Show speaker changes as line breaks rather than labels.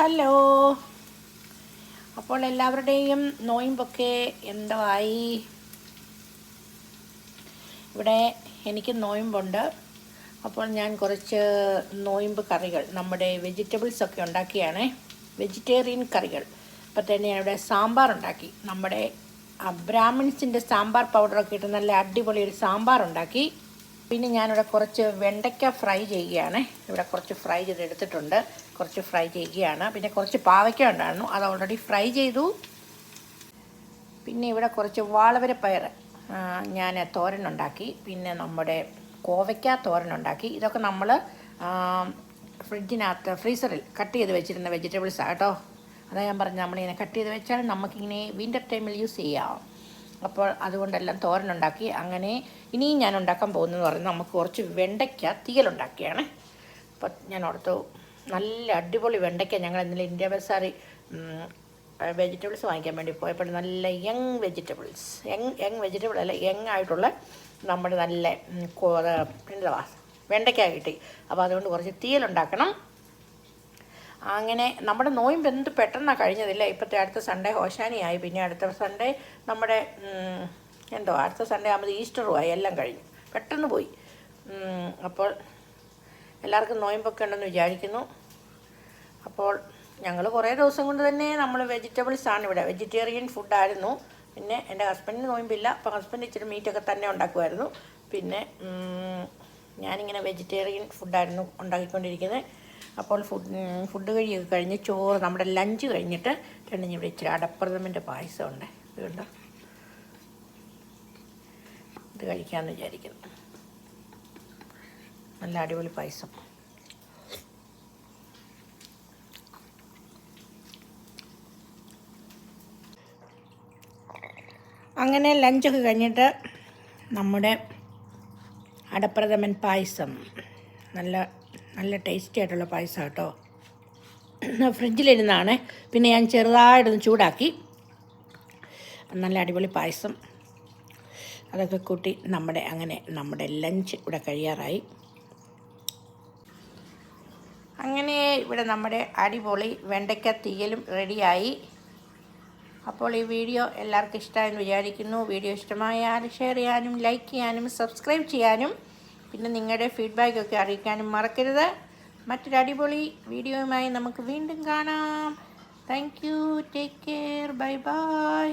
Hello. അപ്പോൾ എല്ലാവരുടെയും നോയിമ്പൊക്കെ എന്തായി ഇവിടെ എനിക്ക് നോയിമ്പുണ്ട്. അപ്പോൾ ഞാൻ കുറച്ച് നോയിമ്പ് കറികൾ നമ്മുടെ വെജിറ്റബിൾസ് ഒക്കെ ഉണ്ടാക്കിയാണ്. വെജിറ്റേറിയൻ കറികൾ. അപ്പോൾ തന്നെ ഞാൻ ഇവിടെ സാമ്പാർ ഉണ്ടാക്കി. നമ്മുടെ ബ്രാഹ്മിൺസിന്റെ സാമ്പാർ പൗഡറൊക്കെ ഇട്ട് നല്ല അടിപൊളി ഒരു സാമ്പാർ ഉണ്ടാക്കി. പിന്നെ ഞാനിവിടെ കുറച്ച് വെണ്ടയ്ക്ക ഫ്രൈ ചെയ്യുകയാണ്. ഇവിടെ കുറച്ച് ഫ്രൈ ചെയ്തെടുത്തിട്ടുണ്ട് കുറച്ച് ഫ്രൈ ചെയ്യുകയാണ്. പിന്നെ കുറച്ച് പാവയ്ക്ക ഉണ്ടായിരുന്നു. അത് ഓൾറെഡി ഫ്രൈ ചെയ്തു. പിന്നെ ഇവിടെ കുറച്ച് വാളവര പയർ ഞാൻ തോരനുണ്ടാക്കി പിന്നെ നമ്മുടെ കോവയ്ക്ക തോരനുണ്ടാക്കി ഇതൊക്കെ നമ്മൾ ഫ്രിഡ്ജിനകത്ത് ഫ്രീസറിൽ കട്ട് ചെയ്ത് വെച്ചിരുന്ന വെജിറ്റബിൾസാണ് കേട്ടോ. അതാ ഞാൻ പറഞ്ഞു നമ്മളിങ്ങനെ കട്ട് ചെയ്ത് വെച്ചാൽ നമുക്കിങ്ങനെ വിന്റർ ടൈമിൽ യൂസ് ചെയ്യാം. അപ്പോൾ അതുകൊണ്ടെല്ലാം തോരനുണ്ടാക്കി. അങ്ങനെ ഇനിയും ഞാൻ ഉണ്ടാക്കാൻ പോകുന്നതെന്ന് പറയുന്നത് നമുക്ക് കുറച്ച് വെണ്ടയ്ക്ക തീയലുണ്ടാക്കിയാണ്. അപ്പോൾ ഞാൻ ഓർത്തു നല്ല അടിപൊളി വെണ്ടയ്ക്ക ഞങ്ങൾ ഇന്നലെ ഇന്ത്യ ബസാറി വെജിറ്റബിൾസ് വാങ്ങിക്കാൻ വേണ്ടി പോയപ്പോൾ നല്ല young vegetables young young vegetable അല്ല യങ് ആയിട്ടുള്ള നമ്മുടെ നല്ല എന്തുവാ വെണ്ടയ്ക്ക കിട്ടി. അപ്പോൾ അതുകൊണ്ട് കുറച്ച് തീയലുണ്ടാക്കണം. അങ്ങനെ നമ്മുടെ നോയമ്പ് എന്ത് പെട്ടെന്നാണ് കഴിഞ്ഞതില്ല. ഇപ്പോഴത്തെ അടുത്ത സൺഡേ ഹോശാനിയായി. പിന്നെ അടുത്ത സൺഡേ നമ്മുടെ എന്തോ അടുത്ത സൺഡേ ആകുമ്പോൾ ഈസ്റ്ററുമായി എല്ലാം കഴിഞ്ഞു. പെട്ടെന്ന് പോയി. അപ്പോൾ എല്ലാവർക്കും നോയമ്പൊക്കെ ഉണ്ടെന്ന് വിചാരിക്കുന്നു. അപ്പോൾ ഞങ്ങൾ കുറേ ദിവസം കൊണ്ട് തന്നെ നമ്മൾ വെജിറ്റബിൾസ് ആണ് ഇവിടെ. വെജിറ്റേറിയൻ ഫുഡായിരുന്നു പിന്നെ എന്റെ ഹസ്ബൻഡിന് നോയമ്പില്ല. അപ്പോൾ ഹസ്ബൻഡ് ഇച്ചിരി മീറ്റൊക്കെ തന്നെ ഉണ്ടാക്കുമായിരുന്നു. പിന്നെ ഞാനിങ്ങനെ വെജിറ്റേറിയൻ ഫുഡായിരുന്നു ഉണ്ടാക്കിക്കൊണ്ടിരിക്കുന്നത് അപ്പോൾ ഫുഡ് ഫുഡ് കഴിയൊക്കെ കഴിഞ്ഞ് ചോറ് നമ്മുടെ ലഞ്ച് കഴിഞ്ഞിട്ട് രണ്ടിഞ്ഞ് ഇവിടെ ഇച്ചിരി അടപ്രഥമന്റെ പായസം ഉണ്ട് ഇത് കണ്ടോ? ഇത് കഴിക്കാമെന്ന് വിചാരിക്കുന്നു. നല്ല അടിപൊളി പായസം. അങ്ങനെ ലഞ്ചൊക്കെ കഴിഞ്ഞിട്ട് നമ്മുടെ അടപ്രഥമൻ പായസം. നല്ല നല്ല ടേസ്റ്റി ആയിട്ടുള്ള പായസം കേട്ടോ. ഫ്രിഡ്ജിലിരുന്നാണ് പിന്നെ ഞാൻ ചെറുതായിട്ടൊന്ന് ചൂടാക്കി. നല്ല അടിപൊളി പായസം. അതൊക്കെ കൂട്ടി നമ്മുടെ അങ്ങനെ നമ്മുടെ ലഞ്ച് ഇവിടെ കഴിയാറായി. അങ്ങനെ ഇവിടെ നമ്മുടെ അടിപൊളി വെണ്ടയ്ക്ക തീയലും റെഡിയായി അപ്പോൾ ഈ വീഡിയോ എല്ലാവർക്കും ഇഷ്ടമായെന്ന് വിചാരിക്കുന്നു. വീഡിയോ ഇഷ്ടമായാൽ ഷെയർ ചെയ്യാനും ലൈക്ക് ചെയ്യാനും സബ്സ്ക്രൈബ് ചെയ്യാനും പിന്നെ നിങ്ങളുടെ ഫീഡ്ബാക്കൊക്കെ അറിയിക്കാനും മറക്കരുത്. മറ്റൊരു അടിപൊളി വീഡിയോയുമായി നമുക്ക് വീണ്ടും കാണാം. Thank you take care bye bye